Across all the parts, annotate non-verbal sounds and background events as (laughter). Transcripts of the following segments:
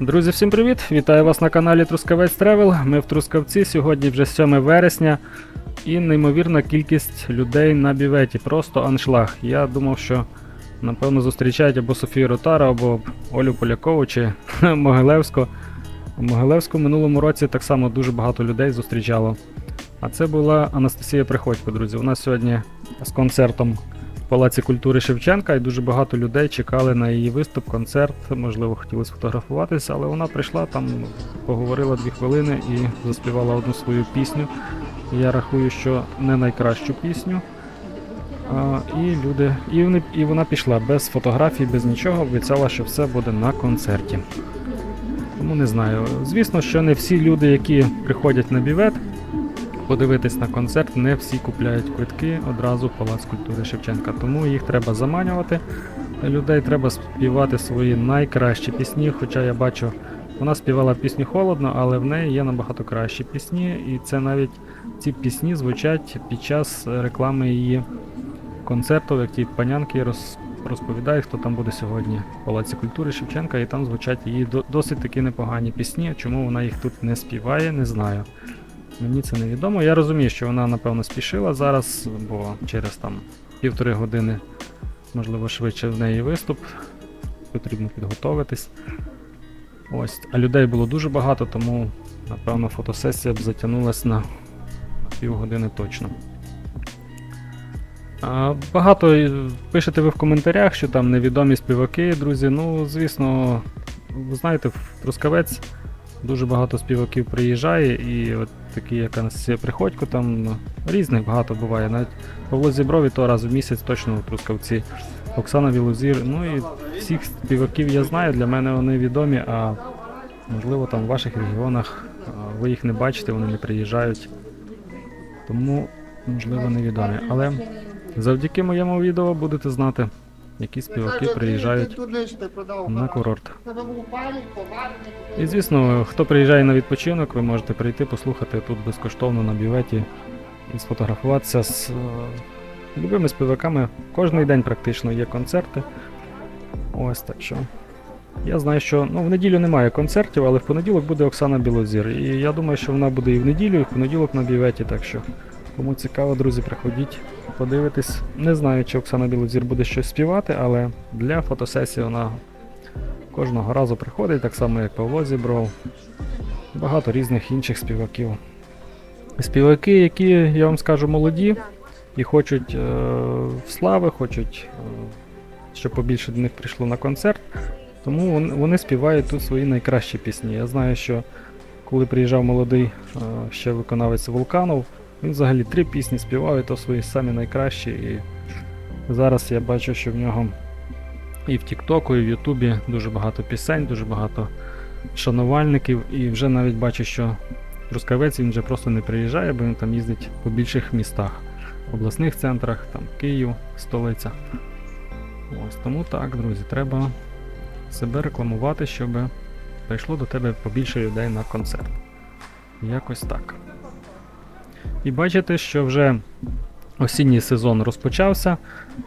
Друзі, всім привіт! Вітаю вас на каналі Трускавець Тревел. Ми в Трускавці. Сьогодні вже 7 вересня і неймовірна кількість людей на біветі. Просто аншлаг. Я думав, що напевно зустрічають або Софію Ротара, або Олю Полякову чи (laughs) Могилевську. У Могилевську в минулому році так само дуже багато людей зустрічало. А це була Анастасія Приходько, друзі. У нас сьогодні з концертом Палаці культури Шевченка, і дуже багато людей чекали на її виступ, концерт. Можливо, хотіли сфотографуватися, але вона прийшла там, поговорила дві хвилини і заспівала одну свою пісню. Я рахую, що не найкращу пісню. А, і люди, і, вони, і вона пішла без фотографій, без нічого, обіцяла, що все буде на концерті. Тому не знаю. Звісно, що не всі люди, які приходять на бівет, подивитись на концерт, не всі купляють квитки одразу Палац культури Шевченка. Тому їх треба заманювати. Людей треба співати свої найкращі пісні. Хоча я бачу, вона співала пісню холодно, але в неї є набагато кращі пісні, і це навіть ці пісні звучать під час реклами її концерту, як ті панянки роз, розповідають, хто там буде сьогодні в Палаці культури Шевченка, і там звучать її досить такі непогані пісні. Чому вона їх тут не співає, не знаю. Мені це невідомо. Я розумію, що вона, напевно, спішила зараз, бо через там півтори години, можливо, швидше в неї виступ. Потрібно підготовитись. Ось. А людей було дуже багато, тому, напевно, фотосесія б затягнулась на півгодини точно. А, Багато пишете ви в коментарях, що там невідомі співаки, друзі. Ну, звісно, ви знаєте, в Трускавець дуже багато співаків приїжджає, і от такі, як Анастасія Приходько, там ну, різних багато буває. Навіть Павло Зіброві то раз в місяць точно у Трускавці. Оксана Вілозір. Ну і всіх співаків я знаю, для мене вони відомі, а можливо там в ваших регіонах ви їх не бачите, вони не приїжджають. Тому, можливо, невідомі. Але завдяки моєму відео будете знати, які співаки приїжджають на курорт. І звісно, хто приїжджає на відпочинок, ви можете прийти послухати тут безкоштовно на бюветі і сфотографуватися з е, любими співаками. Кожний день практично є концерти. Ось так що. Я знаю, що ну, в неділю немає концертів, але в понеділок буде Оксана Білозір. І я думаю, що вона буде і в неділю, і в понеділок на бюветі. Так що, кому цікаво, друзі, приходіть, подивитись. Не знаю, чи Оксана Білозір буде щось співати, але для фотосесії вона кожного разу приходить, так само як Павло Зібров. Багато різних інших співаків. Співаки, які, я вам скажу, молоді і хочуть е, слави, хочуть, е, щоб побільше до них прийшло на концерт. Тому вони, вони співають тут свої найкращі пісні. Я знаю, що коли приїжджав молодий е, ще виконавець Вулканов, він взагалі три пісні співав, і то свої самі найкращі. І зараз я бачу, що в нього і в Тіктоку, і в Ютубі дуже багато пісень, дуже багато шанувальників, і вже навіть бачу, що Трускавець він вже просто не приїжджає, бо він там їздить по більших містах, обласних центрах, там Київ, столиця. Ось тому так, друзі, треба себе рекламувати, щоб прийшло до тебе побільше людей на концерт. Якось так. І бачите, що вже осінній сезон розпочався.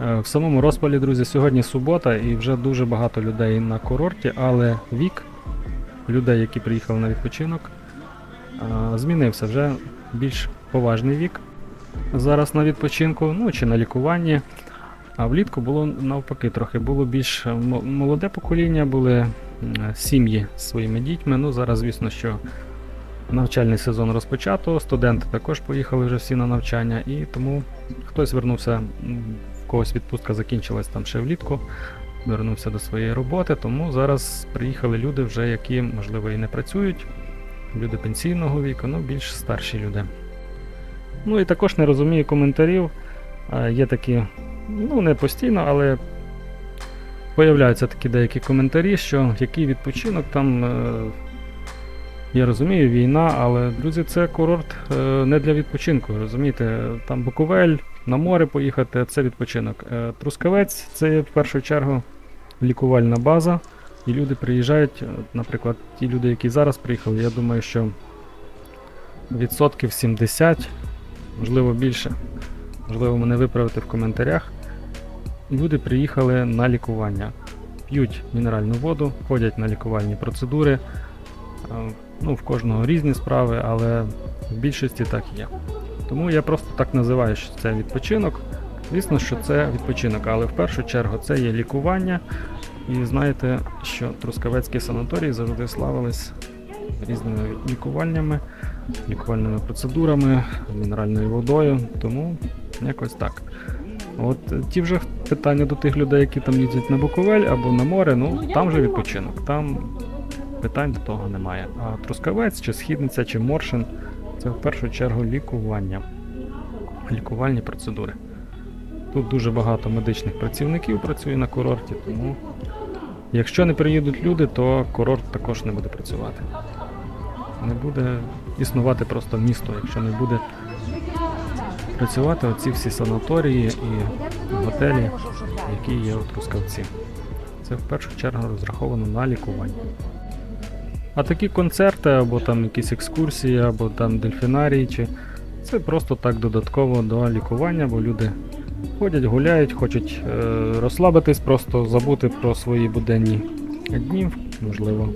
Е, В самому розпалі, друзі, сьогодні субота і вже дуже багато людей на курорті, але вік людей, які приїхали на відпочинок, е, змінився вже більш поважний вік. Зараз на відпочинку, ну чи на лікуванні. А влітку було навпаки трохи. Було більш е, молоде покоління, були сім'ї з своїми дітьми. Ну зараз, звісно, що навчальний сезон розпочато, студенти також поїхали вже всі на навчання, і тому хтось вернувся, в когось відпустка закінчилась там ще влітку, вернувся до своєї роботи. Тому зараз приїхали люди, вже які, можливо, і не працюють, люди пенсійного віку, ну більш старші люди. Ну і також не розумію коментарів. Е, Є такі, ну не постійно, але появляються такі деякі коментарі, що який відпочинок там. Я розумію, війна, але друзі, це курорт е, не для відпочинку. Розумієте, там Буковель, на море поїхати це відпочинок. Е, Трускавець це в першу чергу лікувальна база. І люди приїжджають, е, наприклад, ті люди, які зараз приїхали, я думаю, що відсотків 70, можливо більше, можливо, мене виправити в коментарях. Люди приїхали на лікування. п'ють мінеральну воду, ходять на лікувальні процедури. Е, Ну, в кожного різні справи, але в більшості так є. Тому я просто так називаю, що це відпочинок. Звісно, що це відпочинок, але в першу чергу це є лікування. І знаєте, що Трускавецькі санаторії завжди славились різними лікуваннями, лікувальними процедурами, мінеральною водою. Тому якось так. От е, ті вже питання до тих людей, які там їздять на Буковель або на море, ну там вже відпочинок. Там питань до того немає. А Трускавець, чи Східниця, чи Моршин це в першу чергу лікування. Лікувальні процедури. Тут дуже багато медичних працівників працює на курорті, тому якщо не приїдуть люди, то курорт також не буде працювати. Не буде існувати просто місто, якщо не буде працювати оці всі санаторії і готелі, які є у Трускавці. Це в першу чергу розраховано на лікування. А такі концерти, або там якісь екскурсії, або там дельфінарії, чи це просто так додатково до лікування, бо люди ходять, гуляють, хочуть е, розслабитись, просто забути про свої буденні дні, можливо,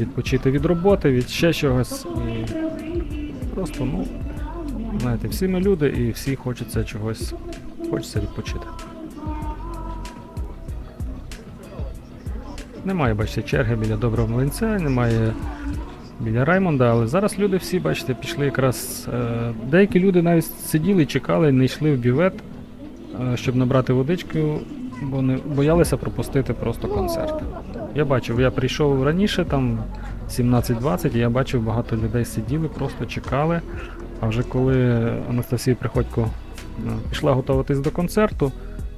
відпочити від роботи, від ще чогось. І просто, ну, знаєте, всі ми люди і всі хочеться чогось, хочеться відпочити. Немає, бачите, черги біля доброго млинця, немає біля Раймонда, але зараз люди всі, бачите, пішли якраз. Е, деякі люди навіть сиділи, чекали, не йшли в бювет, е, щоб набрати водичку, бо не боялися пропустити просто концерт. Я бачив, я прийшов раніше, там 17-20, і я бачив, багато людей сиділи, просто чекали. А вже коли Анастасія Приходько е, пішла готуватись до концерту,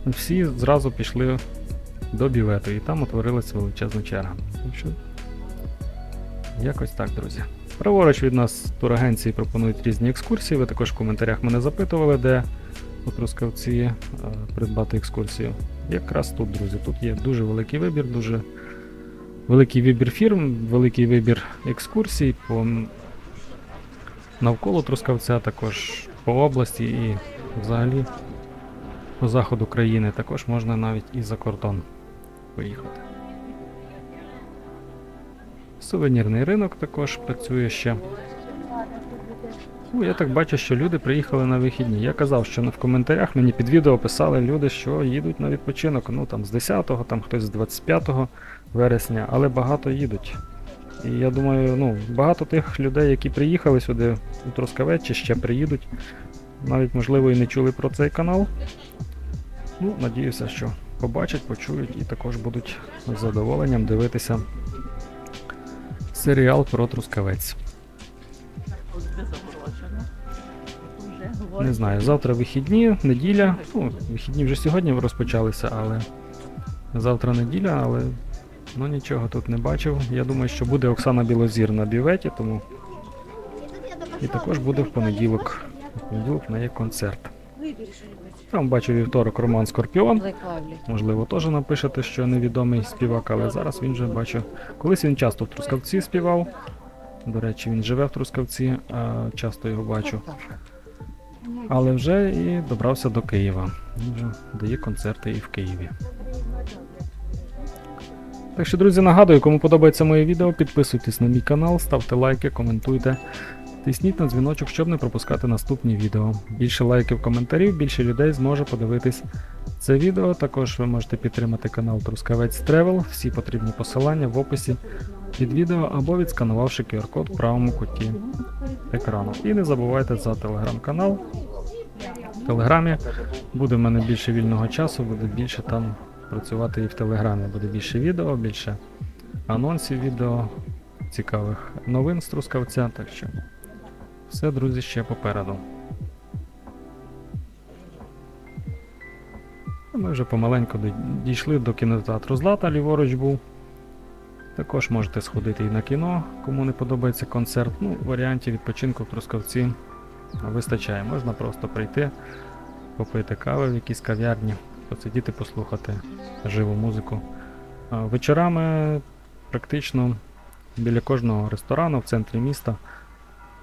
всі зразу пішли до бювету, і там утворилася величезна черга. Що Якось так, друзі. Праворуч від нас турагенції пропонують різні екскурсії. Ви також в коментарях мене запитували, де Трускавці е, придбати екскурсію. Якраз тут, друзі, тут є дуже великий вибір, дуже великий вибір фірм, великий вибір екскурсій по навколо Трускавця, також по області і взагалі по заходу країни. Також можна навіть і за кордон поїхати. Сувенірний ринок також працює ще. Ну, я так бачу, що люди приїхали на вихідні. Я казав, що в коментарях мені під відео писали люди, що їдуть на відпочинок. Ну там з 10-го, там хтось з 25 вересня, але багато їдуть. І я думаю, ну, багато тих людей, які приїхали сюди у Трускавець чи ще приїдуть, навіть можливо і не чули про цей канал. Ну, надіюся, що побачать, почують і також будуть з задоволенням дивитися серіал про Трускавець. Не знаю, завтра вихідні, неділя. Ну, вихідні вже сьогодні розпочалися, але завтра неділя, але ну нічого тут не бачив. Я думаю, що буде Оксана Білозір на бюветі, тому і також буде в понеділок. В понеділок в неї концерт. Там бачу вівторок Роман Скорпіон. Можливо, теж напишете, що невідомий співак, але зараз він вже бачу. Колись він часто в Трускавці співав. До речі, він живе в Трускавці, а часто його бачу. Але вже і добрався до Києва. Він вже дає концерти і в Києві. Так що, друзі, нагадую, кому подобається моє відео, підписуйтесь на мій канал, ставте лайки, коментуйте. Тисніть на дзвіночок, щоб не пропускати наступні відео. Більше лайків, коментарів, більше людей зможе подивитись це відео. Також ви можете підтримати канал Трускавець Тревел. Всі потрібні посилання в описі під відео або відсканувавши QR-код в правому куті екрану. І не забувайте за телеграм-канал. В телеграмі буде в мене більше вільного часу, буде більше там працювати і в телеграмі. Буде більше відео, більше анонсів відео, цікавих новин з Трускавця. Так що все, друзі, ще попереду. Ми вже помаленьку дійшли до кінотеатру Злата, ліворуч був. Також можете сходити і на кіно, кому не подобається концерт. Ну, варіантів відпочинку в Трускавці вистачає. Можна просто прийти, попити кави в якійсь кав'ярні, посидіти, послухати живу музику. Вечорами практично біля кожного ресторану в центрі міста